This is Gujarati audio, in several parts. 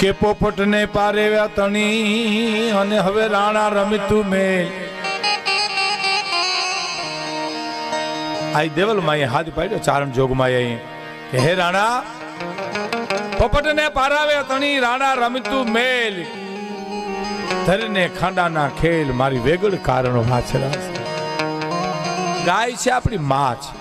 કે પોપટને પારેવ્યા તણી અને હવે રાણા રમિતું મેલ. આઈ દેવલ માએ હાથ પાડ્યો, ચારણ જોગ માએ કે હે રાણા, પોપટને પારાવ્યા તણી, રાણા રમિતું મેલ. ધરને ખાંડાના ખેલ મારી વેગળ કારણ વાછરા ગાય છે આપણી મા છે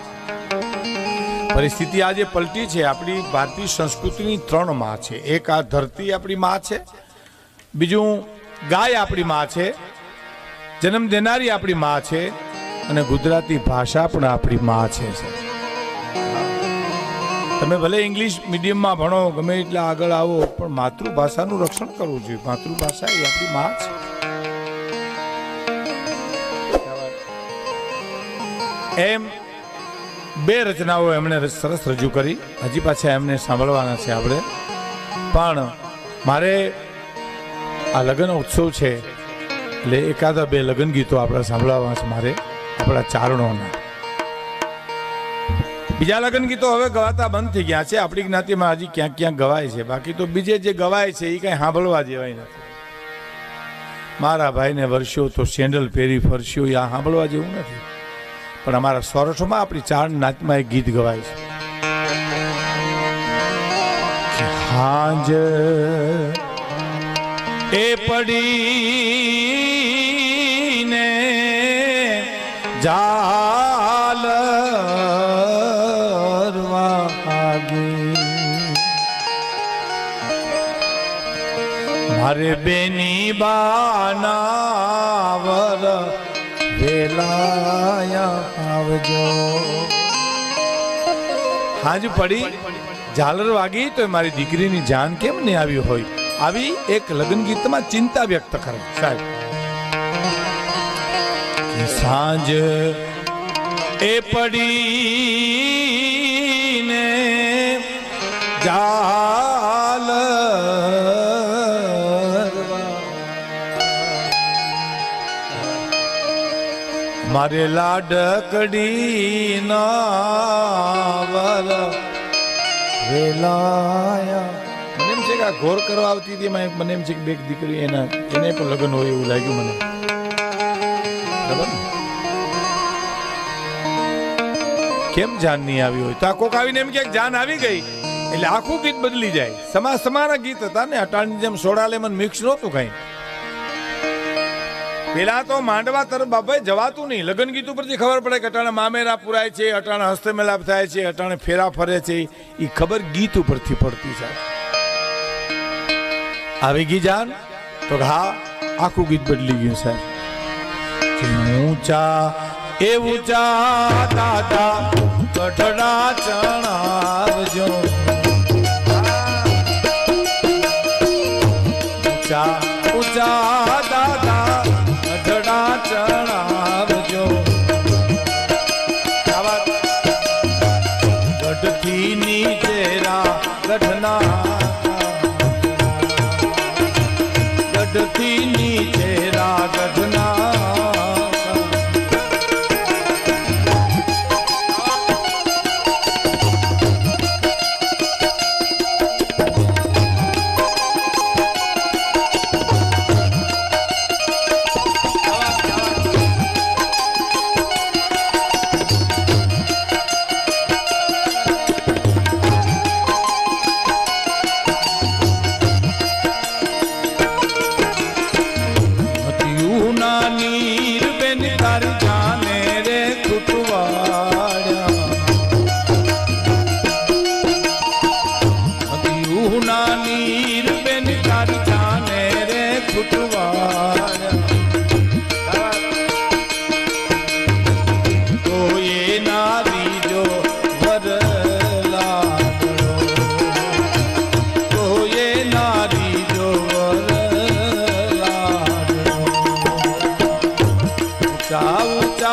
પરિસ્થિતિ આજે પલટી છે. આપણી ભારતીય સંસ્કૃતિની ત્રણમાં છે. એક આ ધરતી આપણી માં છે. બીજું ગાય આપણી માં છે. જન્મ દેનારી આપણી માં છે. અને ગુજરાતી ભાષા પણ આપણી માં છે તમે ભલે ઇંગ્લિશ મીડિયમમાં ભણો, ગમે એટલા આગળ આવો, પણ માતૃભાષાનું રક્ષણ કરવું જોઈએ. માતૃભાષા એ આપણી માં છે. એમ બે રચનાઓ એમણે સરસ રજૂ કરી. હજી પાછા એમને સાંભળવાના છે આપણે. પણ મારે આ લગ્ન ઉત્સવ છે એટલે એકાદા બે લગ્ન ગીતો આપણે સાંભળવા છે મારે, આપણા ચારણોના. બીજા લગ્ન ગીતો હવે ગવાતા બંધ થઈ ગયા છે. આપણી જ્ઞાતિમાં હજી ક્યાંક ક્યાંક ગવાય છે. બાકી તો બીજે જે ગવાય છે, એ કંઈ સાંભળવા જેવાય નથી. મારા ભાઈને વર્ષો તો સેન્ડલ પહેરી ફરશ્યો આ સાંભળવા જેવું નથી. પણ અમારા સૌરાષ્ટ્રમાં આપણી ચાર નાચમાં એક ગીત ગવાય છે. હાજ એ એ પડીને જાલ મારે બેની બાનાવર વેલાયા હાજ પડી, ઝાલર વાગી તો મારી દીકરીની જાન કેમ નહીં આવી હોય? આવી એક લગ્ન ગીતમાં ચિંતા વ્યક્ત કરે. સાહેબ. સાંજ એ પડીને જાલ મારે લાડકડી નાવલ વેલાયા મને એમ છે કે આ ઘોર કરવા આવતી હતી, એમાં મને એમ છે કે બે દીકરી એના, એને પણ લગ્ન હોય એવું લાગ્યું મને. કેમ જાન નહીં આવી હોય? તો આ કોક આવીને એમ કે જાન આવી ગઈ. એટલે આખું ગીત બદલી જાય. સમા સમાના ગીત હતા ને, અટાણની જેમ સોડા લેમન મિક્સ નહોતું કઈ. પેલા તો માંડવા તરફ બાપાએ જવાતું નહીં. લગ્ન ગીત ઉપરથી ખબર પડે કે અટાણે મામેરા પુરાય છે, અટાણે હસ્તમેલાપ થાય છે, અટાણે ફેરા ફરે છે. એ ખબર ગીત ઉપરથી પડતી છે. આવી ગઈ જાન? તો હા, આખું ગીત બદલી ગયું સાહેબ ઊંચા એ ઊંચા દાદા કઠડા ચણાવજો. ઊંચા ઊંચા ગઢથી गढ़ना। ગઢના ગઢથી નીચેરા ગઢના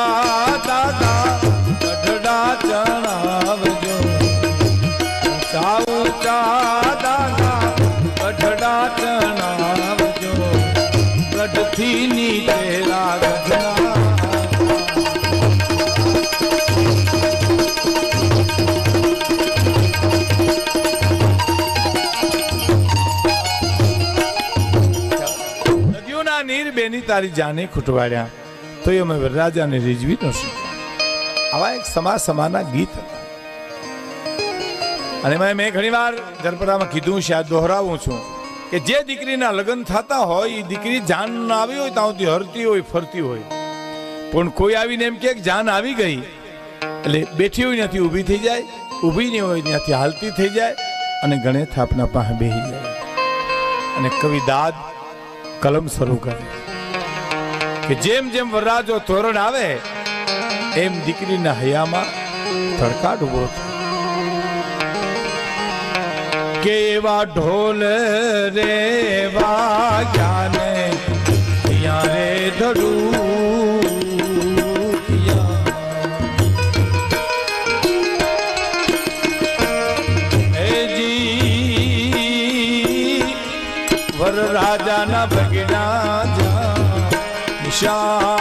ગોરા દાદા ગઢડા ચણાવજો. ઊંચા ઊંચા દાદા ગઢડા ચણાવજો. ગઢથી નીચે તારી જાને ખૂટવાડ્યા. તો એ અમે વરરાજાને રીઝવી ન આવા એક સમા સમાના ગીત હતા. અને મેં ઘણીવાર જરપરામાં કીધું છે, આ દોહરાવું છું કે જે દીકરીના લગ્ન થતા હોય એ દીકરી જાન ના આવી હોય, ત્યાં સુધી હરતી હોય, ફરતી હોય. પણ કોઈ આવીને એમ કે જાન આવી ગઈ, એટલે બેઠી હોય ત્યાંથી ઊભી થઈ જાય, ઊભી નહીં હોય ત્યાંથી હાલતી થઈ જાય, અને ગણે થાપના પાસે બેસી જાય. અને કવિ દાદ કલમ શરૂ કરે. કે જેમ જેમ વરરાજો તોરણ આવે, એમ દીકરીના હૈયામાં ધડકાટ ઊભો કે એવા ઢોલ રે વાગ્યાને ત્યાં રે ધડું? Shah.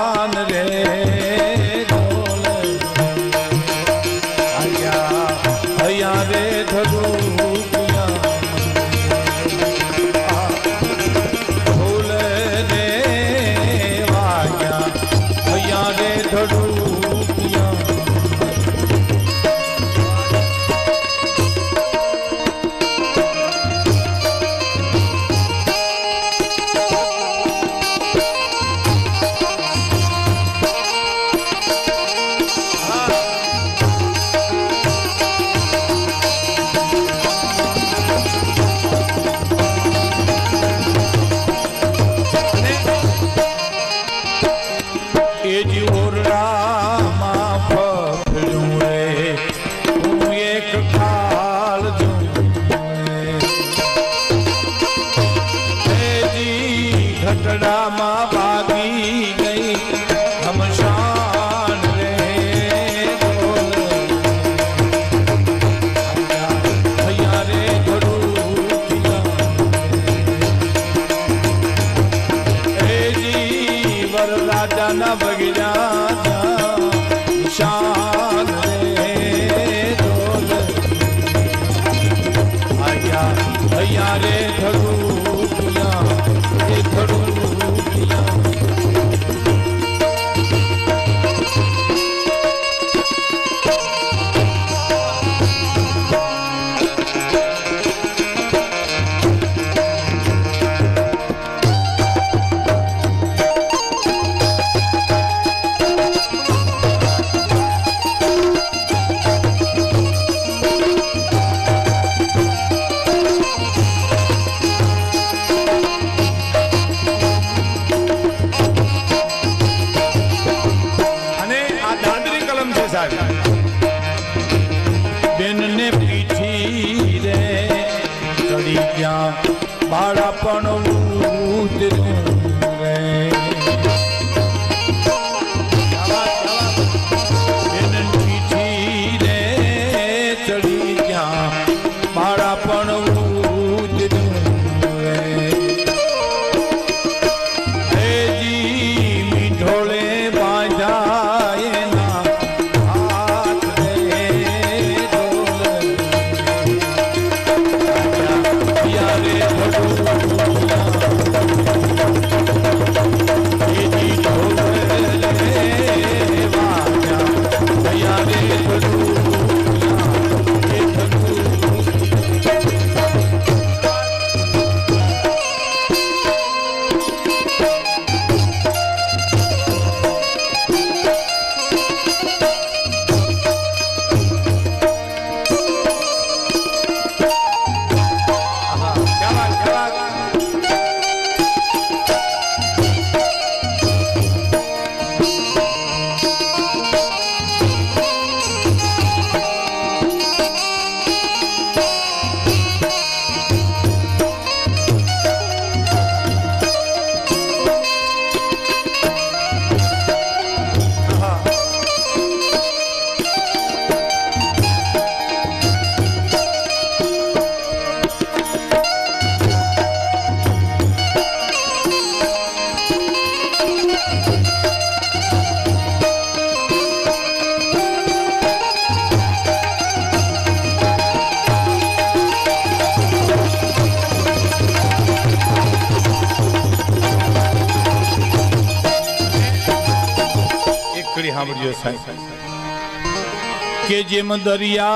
કે જેમ દરિયામાં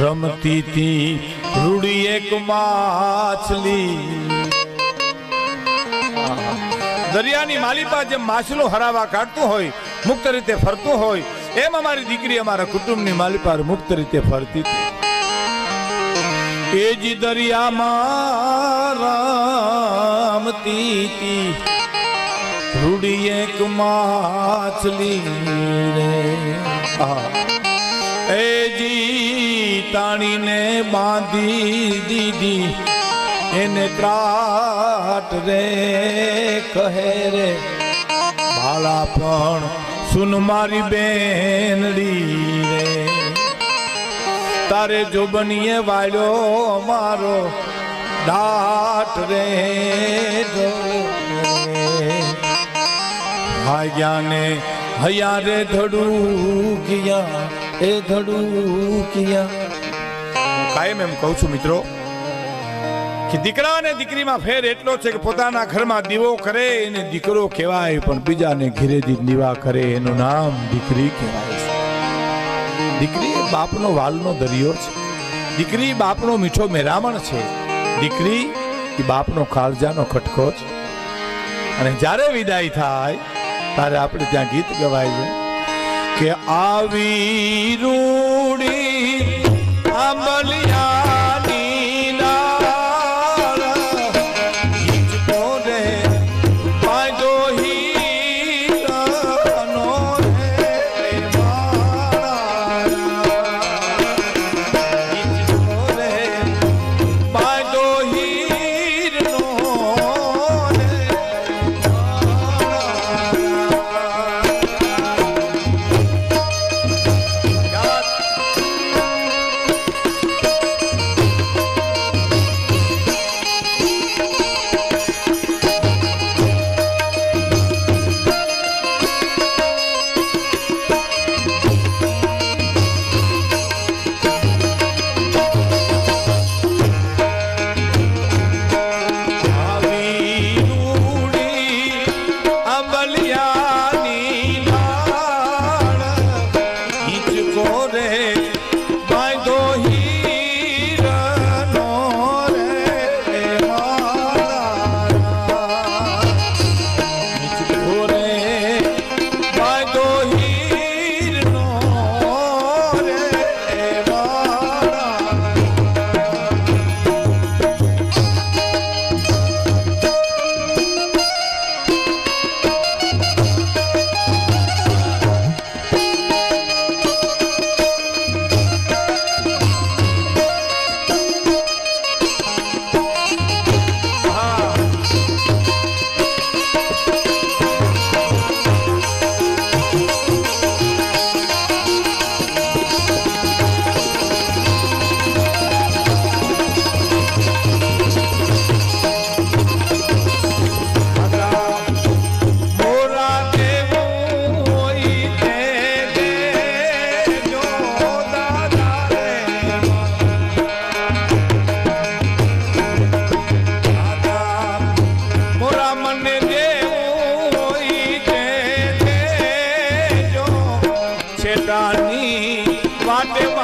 રમતી તી રૂડી એક માછલી. દરિયાની માલિપા જેમ માછલું હરાવા કાઢતું હોય, મુક્ત રીતે ફરતું હોય, એમ અમારી દીકરી અમારા કુટુંબની માલિપા મુક્ત રીતે ફરતી હતી. એ જ દરિયામાં રમતી તી રૂડી એક માછલી રે. એ જી તાણીને બાંધી દીધી, એને ત્રાટ રે કહે રે. બાળા પણ સુન મારી બેનડી રે. તારે જો બનીએ વાળ્યો મારો, દાટ રે ભાગ્યાને હૈયા રે ધડું કિયા, એ ધડું કિયા. કાયમ એમ કહું છું મિત્રો કે દીકરા અને દીકરીમાં ફેર એટલો છે કે પોતાના ઘરમાં દીવો કરે એને દીકરો કહેવાય, પણ બીજાને ઘેરેથી દીવા કરે, એનું નામ દીકરી કહેવાય દીકરી બાપનો વાલનો દરિયો છે. દીકરી બાપનો મીઠો મેરામણ છે. દીકરી એ બાપનો કાળજાનો ખટકો છે. અને જ્યારે વિદાય થાય ત્યારે આપણે ત્યાં ગીત ગવાય છે કે આવી રૂડી bateu